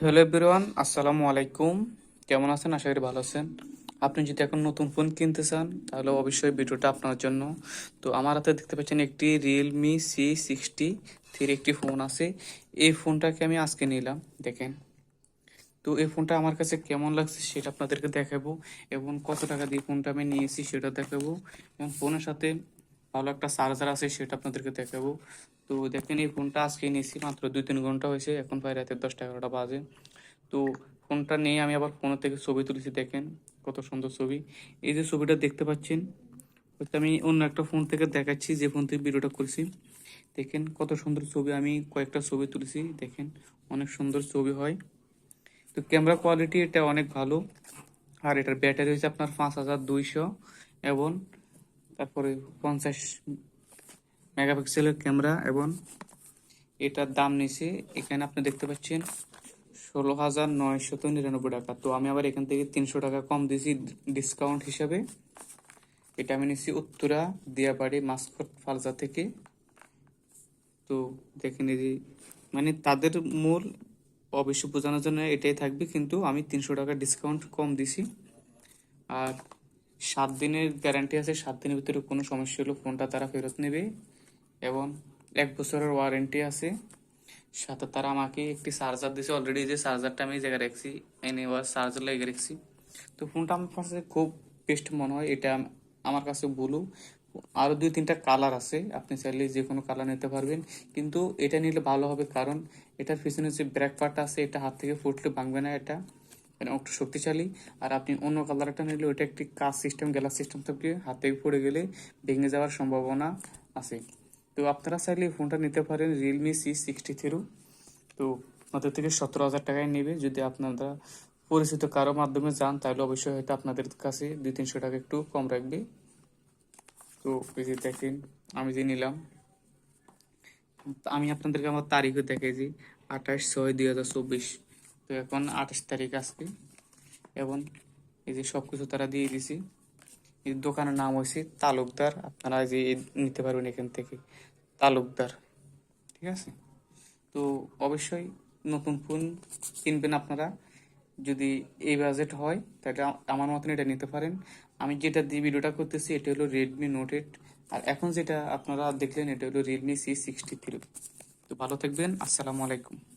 Hello everyone, আসসালামু আলাইকুম। কেমন আছেন? আশা করি ভালো আছেন। আপনি যদি এখন নতুন ফোন কিনতে চান, তাহলে অবশ্যই ভিডিওটা আপনার জন্য। তো আমার হাতে দেখতে পাচ্ছেন একটি রিয়েলমি সি সিক্সটি থ্রি একটি ফোন আছে। এই ফোনটাকে আমি আজকে নিলাম, দেখেন। তো এই ফোনটা আমার কাছে কেমন লাগছে সেটা আপনাদেরকে দেখাবো এবং কত টাকা দিয়ে ফোনটা আমি নিয়েছি সেটা দেখাবো। এবং ফোনের সাথে ভালো একটা চার্জার আছে, সেটা আপনাদেরকে দেখাবো। তো দেখেন এই ফোনটা আজকে নিয়েছি মাত্র দুই তিন ঘণ্টা হয়েছে, এখন প্রায় রাতের দশটা এগারোটা বাজে। তো ফোনটা নিয়ে আমি আবার ফোনের থেকে ছবি তুলেছি, দেখেন কত সুন্দর ছবি। এই যে ছবিটা দেখতে পাচ্ছেন হয়তো আমি অন্য একটা ফোন থেকে দেখাচ্ছি, যে ফোন থেকে ভিডিওটা করছি। দেখেন কত সুন্দর ছবি, আমি কয়েকটা ছবি তুলেছি, দেখেন অনেক সুন্দর ছবি হয়। তো ক্যামেরা কোয়ালিটি এটা অনেক ভালো, আর এটার ব্যাটারি হয়েছে আপনার পাঁচ হাজার দুইশো এবং তারপরে পঞ্চাশ মেগাপিক্সেলের ক্যামেরা এবং এটার দাম নিছে এখানে আপনি দেখতে পাচ্ছেন ষোলো হাজার নয়শত নিরানব্বই টাকা। তো আমি আবার এখান থেকে তিনশো টাকা কম দিয়েছি ডিসকাউন্ট হিসাবে। এটা আমি নিছি উত্তরা, দিয়াবাড়ি, মাস্কট ফালজা থেকে। তো দেখে যে মানে তাদের মূল অবশ্য বোঝানোর জন্য এটাই থাকবে, কিন্তু আমি তিনশো টাকা ডিসকাউন্ট কম দিছি আর সাত দিনের গ্যারান্টি আছে, সাত দিনের ভিতরে কোনো সমস্যা হলে ফোনটা তারা ফেরত নেবে এবং এক বছরের ওয়ারেন্টি আছে। সাথে তারা আমাকে একটি চার্জার দিয়েছে অলরেডি যে চার্জারটা আমি জায়গায় রাখছি এনে ওয়ার চার্জার লাগিয়ে রাখছি। তো ফোনটা আমার কাছে খুব বেস্ট মনে হয়, এটা আমার কাছে ব্লু আরও দুই তিনটা কালার আছে, আপনি চাইলে যে কোনো কালার নিতে পারবেন। কিন্তু এটা নিলে ভালো হবে কারণ এটার পিছনে যে পার্ট আছে, এটা হাত থেকে ফুটলে ভাঙবে না এটা। মানে একটু শক্তিশালী। আর আপনি অন্য কালারটা নিলে ওইটা একটি কাজ সিস্টেম গ্লাস সিস্টেম থেকে হাতে পড়ে গেলে ভেঙে যাওয়ার সম্ভাবনা আছে। তো আপনারা চাইলে ফোনটা নিতে পারেন রিয়েলমি সি সিক্সটি থ্রু তো আপনাদের থেকে সতেরো হাজার টাকায় নেবে। যদি আপনারা পরিচিত কারও মাধ্যমে যান, তাহলে অবশ্যই হয়তো আপনাদের কাছে দুই তিনশো টাকা একটু কম রাখবে। তো এই যে দেখেন, আমি যে নিলাম। আমি আপনাদেরকে আমার তারিখও দেখাইছি আঠাশ ছয় দুই হাজার চব্বিশ। তো এখন আঠাশ তারিখ আজকে। এবং এই যে সব কিছু তারা দিয়ে দিছি। এই দোকানের নাম হয়েছে তালুকদার। আপনারা যে নিতে পারবেন এখান থেকে। তালুকদার। ঠিক আছে? তো অবশ্যই নতুন ফোন কিনবেন আপনারা। যদি এই বাজেট হয়, তাহলে আমার মতন এটা নিতে পারেন। আমি যেটা দিয়ে ভিডিওটা করতেছি, এটা হলো রেডমি নোট এইট আর এখন যেটা আপনারা দেখলেন, এটা হলো রেডমি সি সিক্সটি থ্রি তো ভালো থাকবেন। আসসালামু আলাইকুম।